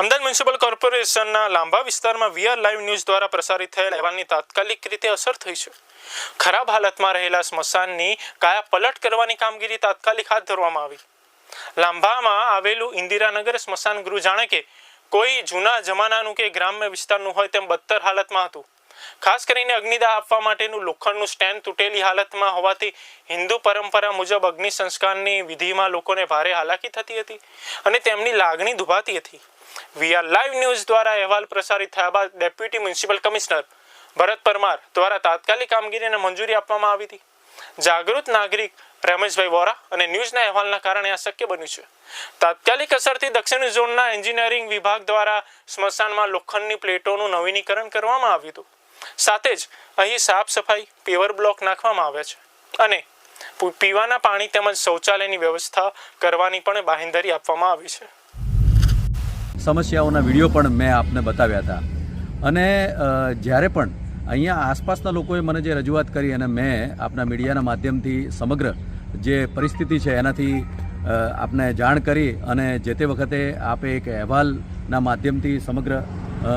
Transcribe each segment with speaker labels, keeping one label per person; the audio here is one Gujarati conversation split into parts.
Speaker 1: અમદાવાદ મ્યુનિસિપલ કોર્પોરેશનના લાંબા વિસ્તારમાં વીઆર લાઈવ ન્યૂઝ દ્વારા પ્રસારિત થયેલ અહેવાલની તાત્કાલિક રીતે અસર થઈ છે. ખરાબ હાલતમાં રહેલા સ્મશાનની કાયા પલટ કરવાની કામગીરી તાત્કાલિક હાથ ધરવામાં આવી. લાંબામાં આવેલું ઇન્દિરાનગર સ્મશાન ગૃહ જાણે કે કોઈ જૂના જમાનાનું કે ગ્રામ્ય વિસ્તારનું હોય તેમ બદતર હાલતમાં હતું. ખાસ કરીને અગ્નિદાહ આપવા માટેનું લોખંડનું સ્ટેન્ડ તૂટેલી હાલતમાં હોવાથી હિન્દુ પરંપરા મુજબ અગ્નિ સંસ્કારની વિધિમાં લોકોને ભારે હાલાકી થતી હતી અને તેમની લાગણી દુભાતી હતી. વીઆર લાઈવ ન્યૂઝ દ્વારા અહેવાલ પ્રસારિત થયા બાદ deputy municipal commissioner Bharat Parmar દ્વારા તાત્કાલિક કામગીરીને મંજૂરી આપવામાં આવી હતી. જાગૃત નાગરિક રમેશભાઈ વોરા અને ન્યૂઝના અહેવાલના કારણે આ શક્ય બન્યું છે. તાત્કાલિક અસરથી દક્ષિણ ઝોનના એન્જિનિયરિંગ વિભાગ દ્વારા સ્મશાનમાં લોખંડની પ્લેટોનું નવીનીકરણ કરવામાં આવ્યું હતું. સાથે જ અહીં સાફ સફાઈ પેવર બ્લોક નાખવામાં આવે છે. અને પીવાના પાણી તેમજ શૌચાલયની વ્યવસ્થા કરવાની પણ બાહેંધરી આપવામાં આવી છે.
Speaker 2: સમસ્યાઓના વીડિયો પણ મેં આપને બતાવ્યા હતા. અને જ્યારે પણ અહીંયા આસપાસના લોકોએ મને જે રજૂઆત કરી અને મેં આપના મીડિયાના માધ્યમથી સમગ્ર જે પરિસ્થિતિ છે એનાથી આપને જાણ કરી અને જે તે વખતે આપે એક અહેવાલના માધ્યમથી સમગ્ર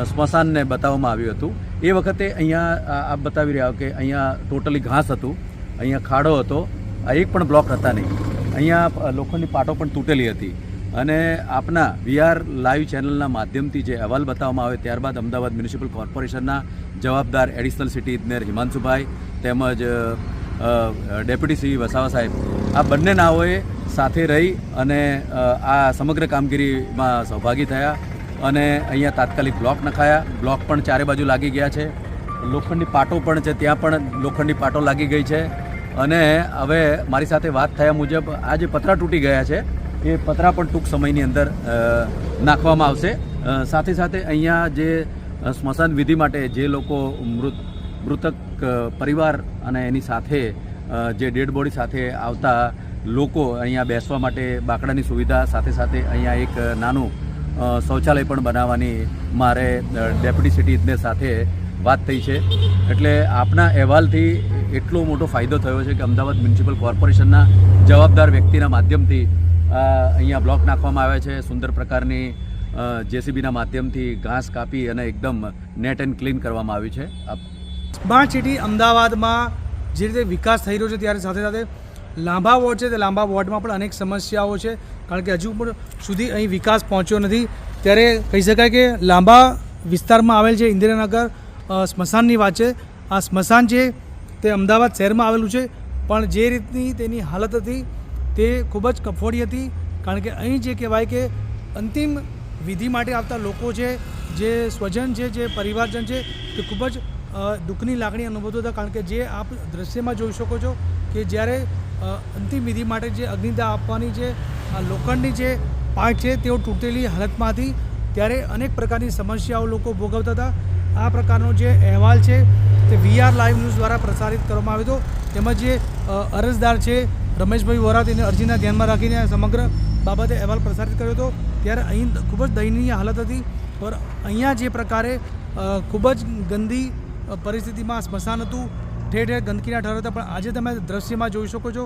Speaker 2: સ્મશાનને બતાવવામાં આવ્યું હતું. એ વખતે અહીંયા આપ બતાવી રહ્યા કે અહીંયા ટોટલી ઘાસ હતું. અહીંયા ખાડો હતો. આ એક પણ બ્લોક હતા નહીં. અહીંયા લોખંડની પાટો પણ તૂટેલી હતી. અને આપના વીઆર લાઈવ ચેનલના માધ્યમથી જે અહેવાલ બતાવવામાં આવે ત્યારબાદ અમદાવાદ મ્યુનિસિપલ કોર્પોરેશનના જવાબદાર એડિશનલ સિટી ઇજનેર હિમાંશુભાઈ તેમજ ડેપ્યુટી શ્રી વસાવા સાહેબ. આ બંને નાઓએ સાથે રહી અને આ સમગ્ર કામગીરીમાં સહભાગી થયા. અને અહીંયા તાત્કાલિક બ્લોક નખાયા. બ્લોક પણ ચારે બાજુ લાગી ગયા છે. લોખંડની પાટો પણ છે, ત્યાં પણ લોખંડની પાટો લાગી ગઈ છે. અને હવે મારી સાથે વાત થયા મુજબ આ જે પતરા તૂટી ગયા છે, એ પતરા પણ ટૂંક સમયની અંદર નાખવામાં આવશે. સાથે સાથે અહીંયા જે સ્મશાન વિધિ માટે જે લોકો મૃત, મૃતક પરિવાર અને એની સાથે જે ડેડ બોડી સાથે આવતા લોકો અહીંયા બેસવા માટે બાકડાની સુવિધા સાથે સાથે અહીંયા એક નાનું શૌચાલય પણ બનાવવાની મારે ડેપ્યુટી સિટી સાથે વાત થઈ છે. એટલે આપના અહેવાલથી એટલો મોટો ફાયદો થયો છે કે અમદાવાદ મ્યુનિસિપલ કોર્પોરેશનના જવાબદાર વ્યક્તિના માધ્યમથી અહીંયા બ્લોક નાખવામાં આવ્યા છે. સુંદર પ્રકારની જેસીબીના માધ્યમથી ઘાસ કાપી અને એકદમ નેટ એન્ડ ક્લીન કરવામાં આવ્યું છે.
Speaker 3: સ્માર્ટ સિટી અમદાવાદમાં જે રીતે વિકાસ થઈ રહ્યો છે, ત્યારે સાથે સાથે લાંબા વોર્ડ છે, તે લાંબા વોર્ડમાં પણ અનેક સમસ્યાઓ છે. કારણ કે હજુ પણ સુધી અહીં વિકાસ પહોંચ્યો નથી. ત્યારે કહી શકાય કે લાંબા વિસ્તારમાં આવેલ છે ઇન્દિરાનગર સ્મશાનની વાત છે. આ સ્મશાન છે, તે અમદાવાદ શહેરમાં આવેલું છે. પણ જે રીતની તેની હાલત હતી, તે ખૂબ જ કફોડી હતી. કારણ કે અહીં જે કહેવાય કે અંતિમ વિધિ માટે આવતા લોકો છે, જે સ્વજન છે, જે પરિવારજન છે, તે ખૂબ જ દુઃખની લાગણી અનુભવતો હતા. કારણ કે જે આપ દ્રશ્યમાં જોઈ શકો છો કે જ્યારે અંતિમ વિધિ માટે જે અગ્નિદા આપવાની જે લોખંડની જે પાર્ટ છે તેઓ તૂટેલી હાલતમાં હતી ત્યારે અનેક પ્રકારની સમસ્યાઓ લોકો ભોગવતા હતા. આ પ્રકારનો જે અહેવાલ છે તે વીઆર લાઈવ ન્યૂઝ દ્વારા પ્રસારિત કરવામાં આવ્યો હતો. તેમજ જે અરજદાર છે રમેશભાઈ વોરા તેને અરજીના ધ્યાનમાં રાખીને સમગ્ર બાબતે અહેવાલ પ્રસારિત કર્યો હતો. ત્યારે અહીં ખૂબ જ દયનીય હાલત હતી. પર અહીંયા જે પ્રકારે ખૂબ જ ગંદી પરિસ્થિતિમાં સ્મશાન હતું. ઠેર ઠેર ગંદકીના ઠર હતા, પણ આજે તમે દ્રશ્યમાં જોઈ શકો છો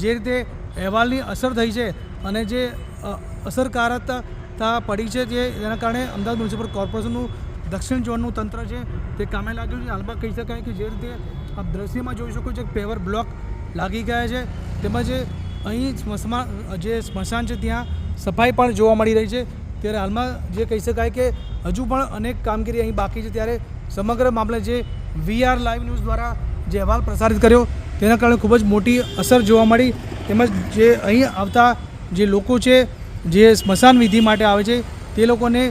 Speaker 3: જે રીતે અહેવાલની અસર થઈ છે અને જે અસરકારકતા પડી છે જે જેના કારણે અમદાવાદ મ્યુનિસિપલ કોર્પોરેશનનું દક્ષિણ ઝોનનું તંત્ર છે તે કામે લાગ્યું છે. હાલમાં કહી શકાય કે જે રીતે આપ દ્રશ્યમાં જોઈ શકો છો પેવર બ્લોક લાગી ગયા છે. તેમજ અહીં સ્મશાન, જે સ્મશાન છે ત્યાં સફાઈ પણ જોવા મળી રહી છે. ત્યારે હાલમાં જે કહી શકાય કે હજુ પણ અનેક કામગીરી અહીં બાકી છે. ત્યારે સમગ્ર મામલે જે વીઆર લાઈવ ન્યૂઝ દ્વારા જે અહેવાલ પ્રસારિત કર્યો, તેના કારણે ખૂબ જ મોટી અસર જોવા મળી. તેમજ જે અહીં આવતા જે લોકો છે, જે સ્મશાન વિધિ માટે આવે છે, તે લોકોને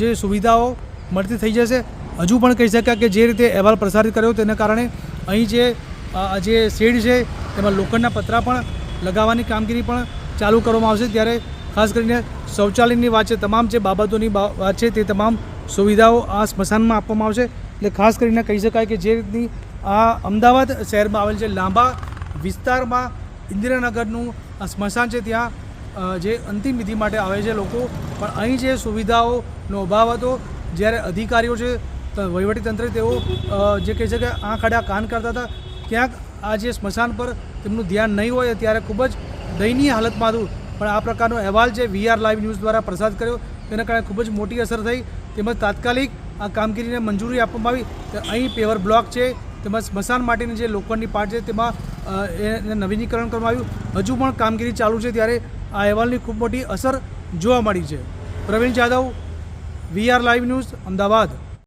Speaker 3: જે સુવિધાઓ મળતી થઈ જશે. હજુ પણ કહી શકાય કે જે રીતે અહેવાલ પ્રસારિત કર્યો, તેના કારણે અહીં જે જે શેડ છે, તેમાં લોખંડના પતરા પણ લગાવવાની કામગીરી પણ ચાલુ કરવામાં આવશે. ત્યારે ખાસ કરીને શૌચાલયની વાત છે, તમામ જે બાબતોની વાત છે, તે તમામ સુવિધાઓ આ સ્મશાનમાં આપવામાં આવશે. એટલે ખાસ કરીને કહી શકાય કે જે રીતની આ અમદાવાદ શહેરમાં આવેલ છે. લાંબા વિસ્તારમાં ઇન્દિરાનગરનું સ્મશાન છે. ત્યાં જે અંતિમ વિધિ માટે આવે છે લોકો. પણ અહીં જે સુવિધાઓનો અભાવ હતો, જ્યારે અધિકારીઓ છે વહીવટીતંત્ર તેઓ જે કહી શકે આંખ આડા કાન કરતા હતા, ક્યાંક આ જે સ્મશાન પર તેમનું ધ્યાન નહીં હોય, ત્યારે ખૂબ જ દયનીય હાલતમાં હતું. પણ આ પ્રકારનો અહેવાલ જે વીઆર લાઈવ ન્યૂઝ દ્વારા પ્રસાદ કર્યો, તેના કારણે ખૂબ જ મોટી અસર થઈ. તેમજ તાત્કાલિક આ કામગીરીને મંજૂરી આપવામાં આવી. અહીં પેવર બ્લોક છે. તેમજ સ્મશાન માટેની જે લોખંડની પાર્ટ છે, તેમાં એ નવીનીકરણ કરવામાં આવ્યું. હજુ પણ કામગીરી ચાલુ છે, ત્યારે આ અહેવાલની ખૂબ મોટી અસર જોવા મળી છે. Pravin Jadav VR live news, Ahmedabad.